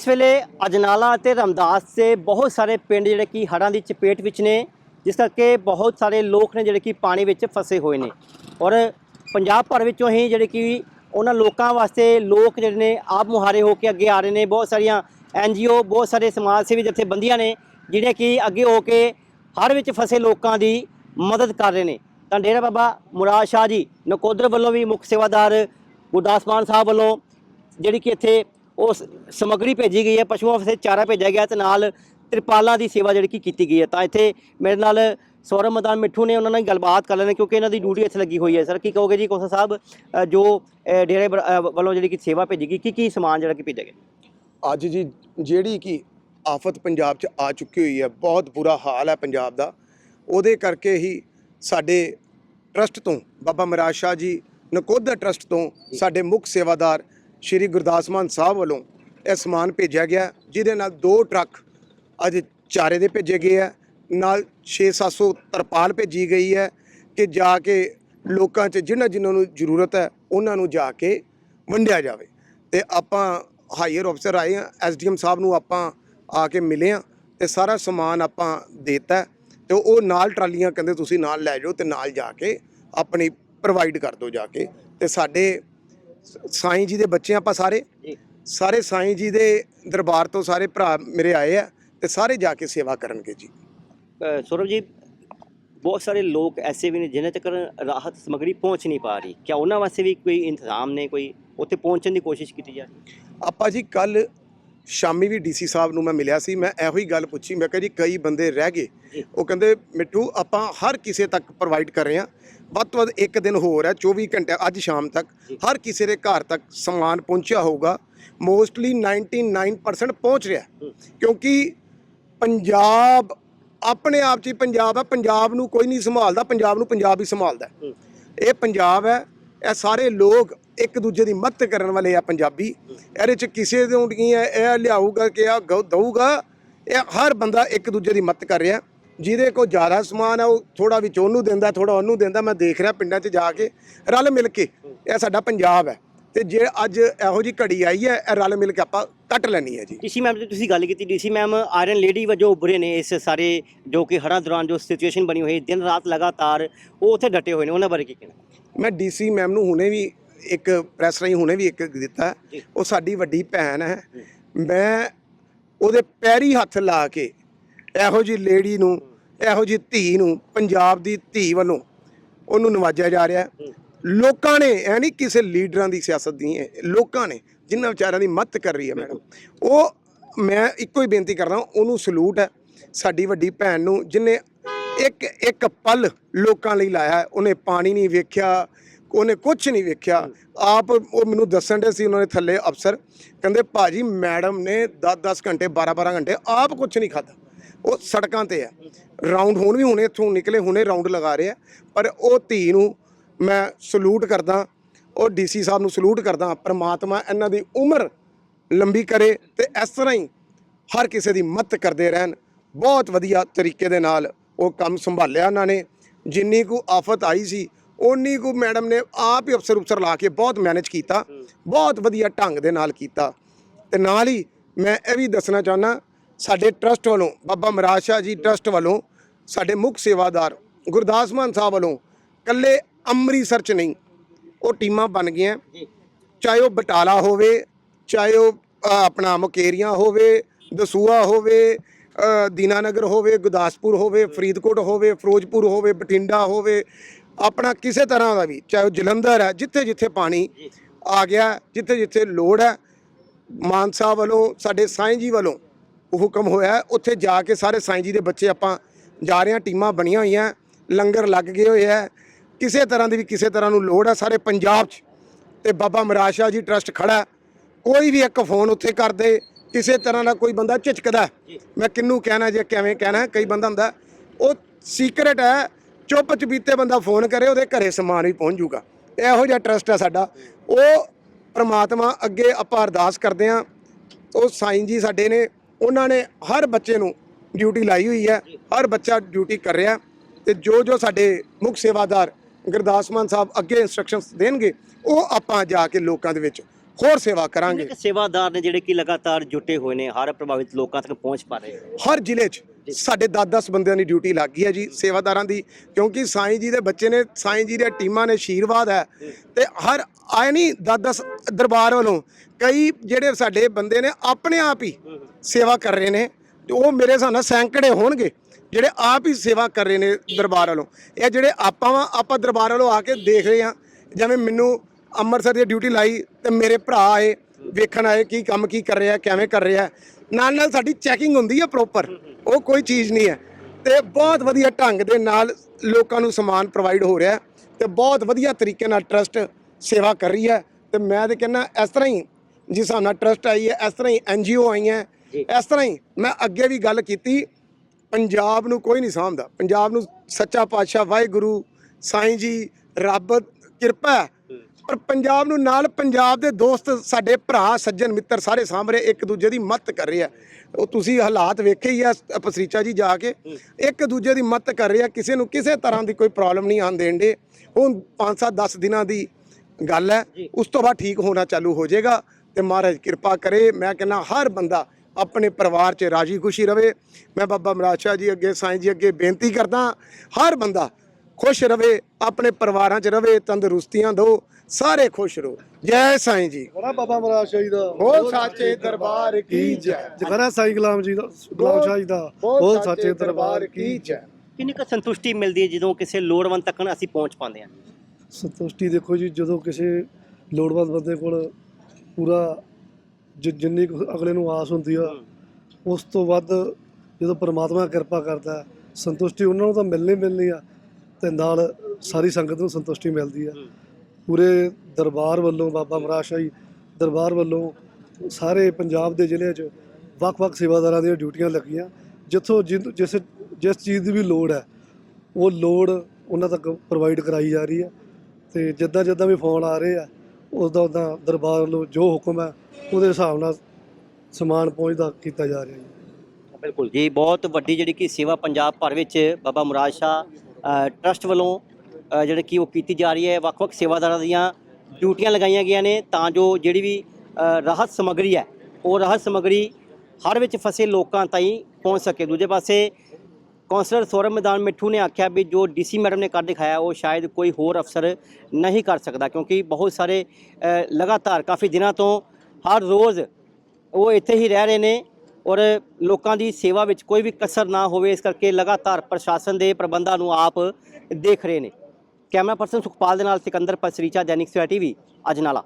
ਇਸ ਵੇਲੇ ਅਜਨਾਲਾ ਅਤੇ ਰਮਦਾਸ ਦੇ ਬਹੁਤ ਸਾਰੇ ਪਿੰਡ ਜਿਹੜੇ ਕਿ ਹੜ੍ਹਾਂ ਦੀ ਚਪੇਟ ਵਿੱਚ ਨੇ, ਜਿਸ ਕਰਕੇ ਬਹੁਤ ਸਾਰੇ ਲੋਕ ਨੇ ਜਿਹੜੇ ਕਿ ਪਾਣੀ ਵਿੱਚ ਫਸੇ ਹੋਏ ਨੇ। ਔਰ ਪੰਜਾਬ ਭਰ ਵਿੱਚੋਂ ਹੀ ਜਿਹੜੇ ਕਿ ਉਹਨਾਂ ਲੋਕਾਂ ਵਾਸਤੇ ਲੋਕ ਜਿਹੜੇ ਨੇ ਆਪ ਮੁਹਾਰੇ ਹੋ ਕੇ ਅੱਗੇ ਆ ਰਹੇ ਨੇ। ਬਹੁਤ ਸਾਰੀਆਂ ਐਨਜੀਓ ਬਹੁਤ ਸਾਰੇ ਸਮਾਜ ਸੇਵੀ ਜਥੇਬੰਦੀਆਂ ਨੇ ਜਿਹੜੇ ਕਿ ਅੱਗੇ ਹੋ ਕੇ ਹੜ੍ਹ ਵਿੱਚ ਫਸੇ ਲੋਕਾਂ ਦੀ ਮਦਦ ਕਰ ਰਹੇ ਨੇ। ਤਾਂ ਡੇਰਾ ਬਾਬਾ ਮੁਰਾਦ ਸ਼ਾਹ ਜੀ, ਨਕੋਦਰ ਵੱਲੋਂ ਵੀ ਮੁੱਖ ਸੇਵਾਦਾਰ ਗੁਰਦਾਸ ਮਾਨ ਸਾਹਿਬ ਵੱਲੋਂ ਜਿਹੜੀ ਕਿ ਇੱਥੇ ਉਹ ਸਮੱਗਰੀ ਭੇਜੀ ਗਈ ਹੈ ਪਸ਼ੂਆਂ ਵਾਸਤੇ ਚਾਰਾ ਭੇਜਿਆ ਗਿਆ ਤੇ ਨਾਲ ਤ੍ਰਿਪਾਲਾਂ ਦੀ ਸੇਵਾ ਜਿਹੜੀ ਕਿ ਕੀਤੀ ਗਈ ਹੈ। ਤਾਂ ਇੱਥੇ ਮੇਰੇ ਨਾਲ ਸੌਰਵ ਮਦਾਨ ਮਿੱਠੂ ਨੇ ਉਹਨਾਂ ਨਾਲ ਗੱਲਬਾਤ ਕਰ ਲੈਣੀ ਕਿਉਂਕਿ ਇਹਨਾਂ ਦੀ ਡਿਊਟੀ ਇੱਥੇ ਲੱਗੀ ਹੋਈ ਹੈ। ਸਰ ਕੀ ਕਹੋਗੇ ਜੀ ਕੋਸਾ ਸਾਹਿਬ ਜੋ ਡੇਰੇ ਵੱਲੋਂ ਜਿਹੜੀ ਕਿ ਸੇਵਾ ਭੇਜੀ ਗਈ ਕੀ ਕੀ ਸਮਾਨ ਜਿਹੜਾ ਕਿ ਭੇਜਿਆ ਗਿਆ? ਅੱਜ ਜੀ ਜਿਹੜੀ ਕਿ ਆਫਤ ਪੰਜਾਬ 'ਚ ਆ ਚੁੱਕੀ ਹੋਈ ਹੈ ਬਹੁਤ ਬੁਰਾ ਹਾਲ ਹੈ ਪੰਜਾਬ ਦਾ। ਉਹਦੇ ਕਰਕੇ ਹੀ ਸਾਡੇ ਟਰਸਟ ਤੋਂ ਬਾਬਾ ਮਰਾਜ ਸ਼ਾਹ ਜੀ ਨਕੋਦਰ ਟਰਸਟ ਤੋਂ ਸਾਡੇ ਮੁੱਖ ਸੇਵਾਦਾਰ ਸ਼੍ਰੀ ਗੁਰਦਾਸ ਮਾਨ ਸਾਹਿਬ ਵੱਲੋਂ ਇਹ ਸਮਾਨ ਭੇਜਿਆ ਗਿਆ, ਜਿਹਦੇ ਨਾਲ ਦੋ ਟਰੱਕ ਅੱਜ ਚਾਰੇ ਦੇ ਭੇਜੇ ਗਏ ਹੈ ਨਾਲ 6-700 ਤਰਪਾਲ ਭੇਜੀ ਗਈ ਹੈ ਕਿ ਜਾ ਕੇ ਲੋਕਾਂ 'ਚ ਜਿਨ੍ਹਾਂ ਜਿਨ੍ਹਾਂ ਨੂੰ ਜ਼ਰੂਰਤ ਹੈ, ਉਹਨਾਂ ਨੂੰ ਜਾ ਕੇ ਵੰਡਿਆ ਜਾਵੇ। ਤੇ ਆਪਾਂ ਹਾਇਰ ਅਫਸਰ ਆਏ ਆ ਐਸਡੀਐਮ ਸਾਹਿਬ ਨੂੰ ਆਪਾਂ ਆ ਕੇ ਮਿਲੇ ਆ ਤੇ ਸਾਰਾ ਸਮਾਨ ਆਪਾਂ ਦੇਤਾ ਤੇ ਉਹ ਨਾਲ ਟਰਾਲੀਆਂ ਕਹਿੰਦੇ ਤੁਸੀਂ ਨਾਲ ਲੈ ਜਾਓ ਤੇ ਨਾਲ ਜਾ ਕੇ ਆਪਣੀ ਪ੍ਰੋਵਾਈਡ ਕਰ ਦਿਓ ਜਾ ਕੇ ਤੇ ਸਾਡੇ ਸਾਈਂ ਜੀ ਦੇ ਬੱਚੇ ਆਪਾਂ ਸਾਰੇ। ਜੀ। ਸਾਰੇ ਸਾਈਂ ਜੀ ਦੇ ਦਰਬਾਰ ਤੋਂ ਸਾਰੇ ਭਰਾ ਮੇਰੇ ਆਏ ਆ ਤੇ ਸਾਰੇ ਜਾ ਕੇ ਸੇਵਾ ਕਰਨਗੇ ਜੀ। ਸੌਰਵ ਜੀ ਬਹੁਤ ਸਾਰੇ ਲੋਕ ਐਸੇ ਵੀ ਨੇ ਜਿਨ੍ਹਾਂ ਤੱਕ ਰਾਹਤ ਸਮੱਗਰੀ ਪਹੁੰਚ ਨਹੀਂ ਪਾ ਰਹੀ। ਕਿਆ ਉਹਨਾਂ ਵਾਸਤੇ ਵੀ ਕੋਈ ਇੰਤਜ਼ਾਮ ਨੇ ਕੋਈ ਉੱਥੇ ਪਹੁੰਚਣ ਦੀ ਕੋਸ਼ਿਸ਼ ਕੀਤੀ ਜਾ ਰਹੀ? ਆਪਾਂ ਜੀ ਕੱਲ ਸ਼ਾਮੀ ਵੀ ਡੀਸੀ ਸਾਹਿਬ ਨੂੰ ਮੈਂ ਮਿਲਿਆ ਸੀ ਮੈਂ ਇਹੋ ਹੀ ਗੱਲ ਪੁੱਛੀ ਮੈਂ ਕਿਹਾ ਜੀ ਕਈ ਬੰਦੇ ਰਹਿ ਗਏ। ਉਹ ਕਹਿੰਦੇ ਮਿੱਠੂ ਆਪਾਂ ਹਰ ਕਿਸੇ ਤੱਕ ਪ੍ਰੋਵਾਈਡ ਕਰ ਰਹੇ ਹਾਂ ਵੱਧ ਤੋਂ ਵੱਧ ਇੱਕ ਦਿਨ ਹੋਰ ਹੈ 24 ਘੰਟੇ ਅੱਜ ਸ਼ਾਮ ਤੱਕ। ਹਰ ਕਿਸੇ ਦੇ ਘਰ ਤੱਕ ਸਮਾਨ ਪਹੁੰਚਿਆ ਹੋਊਗਾ ਮੋਸਟਲੀ 99% ਪਹੁੰਚ ਰਿਹਾ। ਕਿਉਂਕਿ ਪੰਜਾਬ ਆਪਣੇ ਆਪ 'ਚ ਹੀ ਪੰਜਾਬ ਹੈ ਪੰਜਾਬ ਨੂੰ ਕੋਈ ਨਹੀਂ ਸੰਭਾਲਦਾ ਪੰਜਾਬ ਨੂੰ ਪੰਜਾਬ ਹੀ ਸੰਭਾਲਦਾ। ਇਹ ਪੰਜਾਬ ਹੈ ਇਹ ਸਾਰੇ ਲੋਕ ਇੱਕ ਦੂਜੇ ਦੀ ਮਦਦ ਕਰਨ ਵਾਲੇ ਆ ਪੰਜਾਬੀ। ਇਹਦੇ ਚ ਕਿਸੇ ਦੇ ਨਹੀਂ ਹੈ ਇਹ ਲਿਆਊਗਾ ਕਿ ਆ ਦਊਗਾ। ਇਹ ਹਰ ਬੰਦਾ ਇੱਕ ਦੂਜੇ ਦੀ ਮਦਦ ਕਰ ਰਿਹਾ। ਜਿਹਦੇ ਕੋਲ ਜ਼ਿਆਦਾ ਸਮਾਨ ਆ, ਉਹ ਥੋੜਾ ਵਿੱਚ ਉਹਨੂੰ ਦਿੰਦਾ ਥੋੜਾ ਉਹਨੂੰ ਦਿੰਦਾ। ਮੈਂ ਦੇਖ ਰਿਹਾ ਪਿੰਡਾਂ 'ਚ ਜਾ ਕੇ, ਰਲ ਮਿਲ ਕੇ। ਇਹ ਸਾਡਾ ਪੰਜਾਬ ਹੈ। ਤੇ ਜੇ ਅੱਜ ਇਹੋ ਜੀ ਘੜੀ ਆਈ ਹੈ ਇਹ ਰਲ ਮਿਲ ਕੇ ਆਪਾਂ ਕੱਟ ਲੈਣੀ ਹੈ ਜੀ ਡੀਸੀ ਮੈਮ ਦੀ ਤੁਸੀਂ ਗੱਲ ਕੀਤੀ ਡੀਸੀ ਮੈਮ ਆਇਰਨ ਲੇਡੀ ਵਜੋਂ ਉੱਭਰੇ ਨੇ ਇਸ ਸਾਰੇ ਜੋ ਕਿ ਹੜ੍ਹਾਂ ਦੌਰਾਨ ਜੋ ਸਿਚੁਏਸ਼ਨ ਬਣੀ ਹੋਈ ਦਿਨ ਰਾਤ ਲਗਾਤਾਰ ਉਹ ਉੱਥੇ ਡਟੇ ਹੋਏ ਨੇ ਉਹਨਾਂ ਬਾਰੇ ਕੀ ਕਹਿਣਾ ਮੈਂ ਡੀਸੀ ਮੈਮ ਨੂੰ ਹੁਣੇ ਵੀ ਇੱਕ ਪ੍ਰੈਸ ਰਾਹੀਂ ਹੁਣੇ ਵੀ ਇੱਕ ਦਿੱਤਾ ਜੀ। ਉਹ ਸਾਡੀ ਵੱਡੀ ਭੈਣ ਹੈ ਮੈਂ ਉਹਦੇ ਪੈਰੀ ਹੱਥ ਲਾ ਕੇ ਇਹੋ ਜੀ ਲੇਡੀ ਨੂੰ ਇਹੋ ਜੀ ਧੀ ਨੂੰ ਪੰਜਾਬ ਦੀ ਧੀ ਵੱਲੋਂ ਉਹਨੂੰ ਨਵਾਜਿਆ ਜਾ ਰਿਹਾ। ਲੋਕਾਂ ਨੇ, ਐ ਨਹੀਂ ਕਿਸੇ ਲੀਡਰਾਂ ਦੀ ਸਿਆਸਤ ਦੀ ਹੈ, ਲੋਕਾਂ ਨੇ, ਜਿਨ੍ਹਾਂ ਵਿਚਾਰਿਆਂ ਦੀ ਮਦਦ ਕਰ ਰਹੀ ਹੈ ਮੈਡਮ। ਉਹ, ਮੈਂ ਇੱਕੋ ਹੀ ਬੇਨਤੀ ਕਰਦਾ ਉਹਨੂੰ ਸਲੂਟ ਹੈ, ਸਾਡੀ ਵੱਡੀ ਭੈਣ ਨੂੰ, ਜਿਨੇ ਇੱਕ ਇੱਕ ਪਲ ਲੋਕਾਂ ਲਈ ਲਾਇਆ ਉਹਨੇ ਪਾਣੀ ਨਹੀਂ ਵੇਖਿਆ, ਉਹਨੇ ਕੁਝ ਨਹੀਂ ਵੇਖਿਆ। ਆਪ ਉਹ ਮੈਨੂੰ ਦੱਸਣ ਦੇ ਸੀ, ਉਹਨਾਂ ਦੇ ਥੱਲੇ ਅਫਸਰ, ਕਹਿੰਦੇ, ਭਾਜੀ, ਮੈਡਮ ਨੇ 10-10 ਘੰਟੇ 12-12 ਘੰਟੇ ਆਪ ਕੁਝ ਨਹੀਂ ਖਾਦਾ ਉਹ ਸੜਕਾਂ ਤੇ ਹੈ। ਰਾਉਂਡ ਹੁਣ ਵੀ ਹੁਣੇ ਇੱਥੋਂ ਨਿਕਲੇ, ਹੁਣੇ ਰਾਉਂਡ ਲਗਾ ਰਹੇ ਆ ਪਰ ਉਹ ਧੀ ਨੂੰ ਮੈਂ ਸਲੂਟ ਕਰਦਾ, ਉਹ ਡੀਸੀ ਸਾਹਿਬ ਨੂੰ ਸਲੂਟ ਕਰਦਾ, ਪ੍ਰਮਾਤਮਾ ਇਹਨਾਂ ਦੀ ਉਮਰ ਲੰਬੀ ਕਰੇ ਤੇ ਇਸ ਤਰ੍ਹਾਂ ਹੀ ਹਰ ਕਿਸੇ ਦੀ ਮਦਦ ਕਰਦੇ ਰਹਿਣ। ਬਹੁਤ ਵਧੀਆ ਤਰੀਕੇ ਦੇ ਨਾਲ ਉਹ ਕੰਮ ਸੰਭਾਲਿਆ ਉਹਨਾਂ ਨੇ। ਜਿੰਨੀ ਕੁ ਆਫਤ ਆਈ ਸੀ ਉਨੀ ਕੁ ਮੈਡਮ ਨੇ ਆਪ ਹੀ ਅਫਸਰ ਉਫਸਰ ਲਾ ਕੇ ਬਹੁਤ ਮੈਨੇਜ ਕੀਤਾ, ਬਹੁਤ ਵਧੀਆ ਢੰਗ ਦੇ ਨਾਲ ਕੀਤਾ। ਤੇ ਨਾਲ ਹੀ ਮੈਂ ਇਹ ਵੀ ਦੱਸਣਾ ਚਾਹੁੰਦਾ, ਸਾਡੇ ਟਰਸਟ ਵੱਲੋਂ, ਬਾਬਾ ਮਹਾਰਾਜ ਜੀ ਟਰਸਟ ਵੱਲੋਂ ਸਾਡੇ ਮੁੱਖ ਸੇਵਾਦਾਰ ਗੁਰਦਾਸ ਮਾਨ ਸਾਹਿਬ ਵੱਲੋਂ ਕੱਲੇ ਅੰਮ੍ਰਿਤਸਰ ਚ ਨਹੀਂ। ਉਹ ਟੀਮਾਂ ਬਣ ਗਈਆਂ। ਚਾਹੇ ਉਹ ਬਟਾਲਾ ਹੋਵੇ ਚਾਹੇ ਉਹ ਆਪਣਾ ਮੁਕੇਰੀਆਂ ਹੋਵੇ ਦਸੂਆ ਹੋਵੇ ਦੀਨਾਨਗਰ ਹੋਵੇ ਗੁਰਦਾਸਪੁਰ ਹੋਵੇ ਫਰੀਦਕੋਟ ਹੋਵੇ ਫਿਰੋਜ਼ਪੁਰ ਹੋਵੇ ਬਠਿੰਡਾ ਹੋਵੇ ਆਪਣਾ ਕਿਸੇ ਤਰ੍ਹਾਂ ਦਾ ਵੀ ਚਾਹੇ ਜਲੰਧਰ ਹੈ ਜਿੱਥੇ ਜਿੱਥੇ ਪਾਣੀ ਆ ਗਿਆ ਜਿੱਥੇ ਜਿੱਥੇ ਲੋੜ ਹੈ ਮਾਨ ਸਾਹਿਬ ਵੱਲੋਂ ਸਾਡੇ ਸਾਈਂ ਜੀ ਵੱਲੋਂ ਉਹ ਹੁਕਮ ਹੋਇਆ ਉੱਥੇ ਜਾ ਕੇ ਸਾਰੇ ਸਾਈਂ ਜੀ ਦੇ ਬੱਚੇ ਆਪਾਂ ਜਾ ਰਹੇ ਹਾਂ ਟੀਮਾਂ ਬਣੀਆਂ ਹੋਈਆਂ ਲੰਗਰ ਲੱਗ ਗਏ ਹੋਏ ਹੈ। ਕਿਸੇ ਤਰ੍ਹਾਂ ਦੀ ਵੀ ਕਿਸੇ ਤਰ੍ਹਾਂ ਨੂੰ ਲੋੜ ਹੈ ਸਾਰੇ ਪੰਜਾਬ 'ਚ। ਤੇ ਬਾਬਾ ਮਹਾਰਾਜ ਸ਼ਾਹ ਜੀ ਟਰਸਟ ਖੜਾ। ਕੋਈ ਵੀ ਇੱਕ ਫੋਨ ਉੱਥੇ ਕਰ ਦੇ ਕਿਸੇ ਤਰ੍ਹਾਂ ਦਾ ਕੋਈ ਬੰਦਾ ਝਿਜਕਦਾ ਹੈ। ਮੈਂ ਕਿੰਨੂੰ ਕਹਿਣਾ ਜੇ ਕਿਵੇਂ ਕਹਿਣਾ ਕਈ ਬੰਦਾ ਹੁੰਦਾ ਉਹ ਸੀਕ੍ਰੇਟ ਹੈ ਚੁੱਪ ਚਪੀਤੇ ਬੰਦਾ ਫੋਨ ਕਰੇ ਉਹਦੇ ਘਰੇ ਸਮਾਨ ਵੀ ਪਹੁੰਚ ਜਾਊਗਾ। ਇਹੋ ਜਿਹਾ ਟਰਸਟ ਹੈ ਸਾਡਾ। ਉਹ ਪ੍ਰਮਾਤਮਾ ਅੱਗੇ ਆਪਾਂ ਅਰਦਾਸ ਕਰਦੇ ਹਾਂ। ਉਹ ਸਾਈਂ ਜੀ ਸਾਡੇ ਨੇ ਉਹਨਾਂ ਨੇ ਹਰ ਬੱਚੇ ਨੂੰ ਡਿਊਟੀ ਲਾਈ ਹੋਈ ਹੈ। ਹਰ ਬੱਚਾ ਡਿਊਟੀ ਕਰ ਰਿਹਾ ਤੇ ਜੋ ਜੋ ਸਾਡੇ ਮੁੱਖ ਸੇਵਾਦਾਰ ਗੁਰਦਾਸ ਮਾਨ ਸਾਹਿਬ ਅੱਗੇ ਇਨਸਟਰਕਸ਼ਨਸ ਦੇਣਗੇ ਉਹ ਆਪਾਂ ਜਾ ਕੇ ਲੋਕਾਂ ਦੇ ਵਿੱਚ ਹੋਰ ਸੇਵਾ ਕਰਾਂਗੇ। ਕੁ ਸੇਵਾਦਾਰ ਨੇ ਜਿਹੜੇ ਕਿ ਲਗਾਤਾਰ ਜੁਟੇ ਹੋਏ ਨੇ ਹਰ ਪ੍ਰਭਾਵਿਤ ਲੋਕਾਂ ਤੱਕ ਪਹੁੰਚ ਪਾ ਰਹੇ ਹਰ ਜ਼ਿਲ੍ਹੇ 'ਚ ਸਾਡੇ 10-10 ਬੰਦਿਆਂ ਦੀ ਡਿਊਟੀ ਲੱਗ ਗਈ ਹੈ ਜੀ ਸੇਵਾਦਾਰਾਂ ਦੀ ਕਿਉਂਕਿ ਸਾਈਂ ਜੀ ਦੇ ਬੱਚੇ ਨੇ ਸਾਈਂ ਜੀ ਦੀਆਂ ਟੀਮਾਂ ਨੇ ਆਸ਼ੀਰਵਾਦ ਹੈ। ਤੇ ਹਰ ਆਏ ਨਹੀਂ 10-10 ਦਰਬਾਰ ਵੱਲੋਂ ਕਈ ਜਿਹੜੇ ਸਾਡੇ ਬੰਦੇ ਨੇ ਆਪਣੇ ਆਪ ਹੀ ਸੇਵਾ ਕਰ ਰਹੇ ਨੇ ਉਹ ਮੇਰੇ ਹਿਸਾਬ ਨਾਲ ਸੈਂਕੜੇ ਹੋਣਗੇ। ਜਿਹੜੇ ਆਪ ਹੀ ਸੇਵਾ ਕਰ ਰਹੇ ਨੇ ਦਰਬਾਰ ਵੱਲੋਂ। ਇਹ ਜਿਹੜੇ ਆਪਾਂ ਵਾ ਆਪਾਂ ਦਰਬਾਰ ਵੱਲੋਂ ਆ ਕੇ ਦੇਖ ਰਹੇ ਹਾਂ ਜਿਵੇਂ ਮੈਨੂੰ ਅੰਮ੍ਰਿਤਸਰ ਦੀ ਡਿਊਟੀ ਲਾਈ ਤੇ ਮੇਰੇ ਭਰਾ ਆਏ ਵੇਖਣ ਆਏ ਕੀ ਕੰਮ ਕੀ ਕਰ ਰਿਹਾ ਕਿਵੇਂ ਕਰ ਰਿਹਾ। ਨਾਲ ਨਾਲ ਸਾਡੀ ਚੈਕਿੰਗ ਹੁੰਦੀ ਹੈ ਪ੍ਰੋਪਰ ਉਹ ਕੋਈ ਚੀਜ਼ ਨਹੀਂ ਹੈ। ਤੇ ਬਹੁਤ ਵਧੀਆ ਢੰਗ ਦੇ ਨਾਲ ਲੋਕਾਂ ਨੂੰ ਸਮਾਨ ਪ੍ਰੋਵਾਈਡ ਹੋ ਰਿਹਾ ਹੈ ਤੇ ਬਹੁਤ ਵਧੀਆ ਤਰੀਕੇ ਨਾਲ ਟਰਸਟ ਸੇਵਾ ਕਰ ਰਹੀ ਹੈ। ਤੇ ਮੈਂ ਤੇ ਕਹਿੰਦਾ ਇਸ ਤਰ੍ਹਾਂ ਹੀ ਜਿਸ ਹਿਸਾਬ ਨਾਲ ਟਰਸਟ ਆਈ ਹੈ ਇਸ ਤਰ੍ਹਾਂ ਹੀ ਐਨਜੀਓ ਆਈਆਂ ਜੀ। ਇਸ ਤਰ੍ਹਾਂ ਹੀ ਮੈਂ ਅੱਗੇ ਵੀ ਗੱਲ ਕੀਤੀ ਪੰਜਾਬ ਨੂੰ ਕੋਈ ਨਹੀਂ ਸਾਂਭਦਾ। ਪੰਜਾਬ ਨੂੰ ਸੱਚਾ ਪਾਤਸ਼ਾਹ ਵਾਹਿਗੁਰੂ ਸਾਈਂ ਜੀ ਰੱਬ ਕਿਰਪਾ। ਪਰ ਪੰਜਾਬ ਨੂੰ ਨਾਲ ਪੰਜਾਬ ਦੇ ਦੋਸਤ ਸਾਡੇ ਭਰਾ ਸੱਜਣ ਮਿੱਤਰ ਸਾਰੇ ਰਹੇ ਇੱਕ ਦੂਜੇ ਦੀ ਮਦਦ ਕਰ ਰਹੇ ਆ। ਉਹ ਤੁਸੀਂ ਹਾਲਾਤ ਵੇਖੇ ਹੀ ਆ ਪਸਰੀਚਾ ਜੀ ਜਾ ਕੇ। ਇੱਕ ਦੂਜੇ ਦੀ ਮਦਦ ਕਰ ਰਹੇ ਆ ਕਿਸੇ ਨੂੰ ਕਿਸੇ ਤਰ੍ਹਾਂ ਦੀ ਕੋਈ ਪ੍ਰੋਬਲਮ ਨਹੀਂ ਆਉਣ ਦੇਣ ਦੇ। ਹੁਣ 5-7 10 ਦਿਨਾਂ ਦੀ ਗੱਲ ਹੈ। ਉਸ ਤੋਂ ਬਾਅਦ ਠੀਕ ਹੋਣਾ ਚਾਲੂ ਹੋ ਜਾਏਗਾ ਤੇ ਮਹਾਰਾਜ ਕਿਰਪਾ ਕਰੇ। ਮੈਂ ਕਹਿੰਦਾ ਹਰ ਬੰਦਾ ਆਪਣੇ ਪਰਿਵਾਰ 'ਚ ਰਾਜੀ ਖੁਸ਼ੀ ਰਵੇ। ਮੈਂ ਬਾਬਾ ਮਰਾਜ ਸ਼ਾਹ ਜੀ ਅੱਗੇ ਸਾਈਂ ਜੀ ਅੱਗੇ ਬੇਨਤੀ ਕਰਦਾ ਹਰ ਬੰਦਾ ਖੁਸ਼ ਰਵੇ ਆਪਣੇ ਪਰਿਵਾਰਾਂ 'ਚ ਰਵੇ ਤੰਦਰੁਸਤੀਆਂ ਦਿਓ ਸਾਰੇ ਖੁਸ਼ ਰਹੋ। ਜੈ ਸਾਈਂ ਜੀ। ਬੜਾ ਬਾਬਾ ਮਹਾਰਾਜ ਸ਼ਾਹੀ ਦਾ। ਹੋ ਸਾਚੇ ਦਰਬਾਰ ਕੀ ਜੈ। ਜਗਰਾ ਸਾਈ ਗੁਲਾਮ ਜੀ ਦਾ ਗੁਲਾਮ ਸ਼ਾਹੀ ਦਾ। ਹੋ ਸਾਚੇ ਦਰਬਾਰ ਕੀ ਜੈ। ਕਿੰਨੀ ਕੁ ਸੰਤੁਸ਼ਟੀ ਮਿਲਦੀ ਹੈ ਜਦੋਂ ਕਿਸੇ ਲੋੜਵੰਦ ਤੱਕ ਅਸੀਂ ਪਹੁੰਚ ਪਾਉਂਦੇ ਹਾਂ? ਸੰਤੁਸ਼ਟੀ ਦੇਖੋ ਜੀ ਜਦੋਂ ਕਿਸੇ ਲੋੜਵੰਦ ਬੰਦੇ ਕੋਲ ਪੂਰਾ ਜਿ- ਜਿੰਨੀ ਕੁ ਅਗਲੇ ਨੂੰ ਆਸ ਹੁੰਦੀ ਆ ਉਸ ਤੋਂ ਵੱਧ ਜਦੋਂ ਪਰਮਾਤਮਾ ਕਿਰਪਾ ਕਰਦਾ ਹੈ, ਸੰਤੁਸ਼ਟੀ ਉਹਨਾਂ ਨੂੰ ਤਾਂ ਮਿਲਣੀ ਮਿਲਣੀ ਆ ਤੇ ਨਾਲ ਸਾਰੀ ਸੰਗਤ ਨੂੰ ਸੰਤੁਸ਼ਟੀ ਮਿਲਦੀ ਆ। ਪੂਰੇ ਦਰਬਾਰ ਵੱਲੋਂ ਬਾਬਾ ਮਹਾਰਾਜ ਸ਼ਾਹੀ ਦਰਬਾਰ ਵੱਲੋਂ ਸਾਰੇ ਪੰਜਾਬ ਦੇ ਜ਼ਿਲ੍ਹਿਆਂ 'ਚ ਵੱਖ-ਵੱਖ ਸੇਵਾਦਾਰਾਂ ਦੀਆਂ ਡਿਊਟੀਆਂ ਲੱਗੀਆਂ। ਜਿੱਥੋਂ ਜਿਨ- ਜਿਸ ਜਿਸ ਚੀਜ਼ ਦੀ ਵੀ ਲੋੜ ਹੈ ਉਹ ਲੋੜ ਉਹਨਾਂ ਤੱਕ ਪ੍ਰੋਵਾਈਡ ਕਰਾਈ ਜਾ ਰਹੀ ਹੈ ਤੇ ਜਿੱਦਾਂ ਜਿੱਦਾਂ ਵੀ ਫੋਨ ਆ ਰਹੇ ਆ ਉਸਦਾ ਉਦਾਂ ਦਰਬਾਰ ਵੱਲੋਂ ਜੋ ਹੁਕਮ ਹੈ ਉਹਦੇ ਹਿਸਾਬ ਨਾਲ ਸਮਾਨ ਪਹੁੰਚਦਾ ਕੀਤਾ ਜਾ ਰਿਹਾ ਜੀ। ਬਿਲਕੁਲ ਜੀ ਬਹੁਤ ਵੱਡੀ ਜਿਹੜੀ ਕਿ ਸੇਵਾ ਪੰਜਾਬ ਭਰ ਵਿੱਚ ਬਾਬਾ ਮੁਰਾਦ ਸ਼ਾਹ ਅ, ਟਰਸਟ ਵੱਲੋਂ ਅ, ਜਿਹੜੀ ਕਿ ਉਹ ਕੀਤੀ ਜਾ ਰਹੀ ਹੈ। ਵੱਖ-ਵੱਖ ਸੇਵਾਦਾਰਾਂ ਦੀਆਂ ਡਿਊਟੀਆਂ ਲਗਾਈਆਂ ਗਈਆਂ ਨੇ ਤਾਂ ਜੋ ਜਿਹੜੀ ਵੀ ਅ, ਰਾਹਤ ਸਮੱਗਰੀ ਹੈ ਉਹ ਰਾਹਤ ਸਮੱਗਰੀ ਹਰ ਵਿੱਚ ਫਸੇ ਲੋਕਾਂ ਤਾਈਂ ਪਹੁੰਚ ਸਕੇ। ਦੂਜੇ ਪਾਸੇ ਕੌਂਸਲਰ ਸੌਰਵ ਮੈਦਾਨ ਮਿੱਠੂ ਨੇ ਆਖਿਆ ਵੀ ਜੋ ਡੀਸੀ ਮੈਡਮ ਨੇ ਕਰ ਦਿਖਾਇਆ ਉਹ ਸ਼ਾਇਦ ਕੋਈ ਹੋਰ ਅਫਸਰ ਨਹੀਂ ਕਰ ਸਕਦਾ ਕਿਉਂਕਿ ਬਹੁਤ ਸਾਰੇ ਅ, ਲਗਾਤਾਰ ਕਾਫੀ ਦਿਨਾਂ ਤੋਂ ਹਰ ਰੋਜ਼ ਉਹ ਇੱਥੇ ਹੀ ਰਹਿ ਰਹੇ ਨੇ ਔਰ ਲੋਕਾਂ ਦੀ ਸੇਵਾ ਵਿੱਚ ਕੋਈ ਵੀ ਕਸਰ ਨਾ ਹੋਵੇ, ਇਸ ਕਰਕੇ ਲਗਾਤਾਰ ਪ੍ਰਸ਼ਾਸਨ ਦੇ ਪ੍ਰਬੰਧਾਂ ਨੂੰ ਆਪ ਦੇਖ ਰਹੇ ਨੇ। ਕੈਮਰਾ ਪਰਸਨ ਸੁਖਪਾਲ ਦੇ ਨਾਲ ਸਿਕੰਦਰ, ਪਸਰੀਚਾ, ਦੈਨਿਕ ਸਵੇਰਾ ਟੀਵੀ, ਅਜਨਾਲਾ।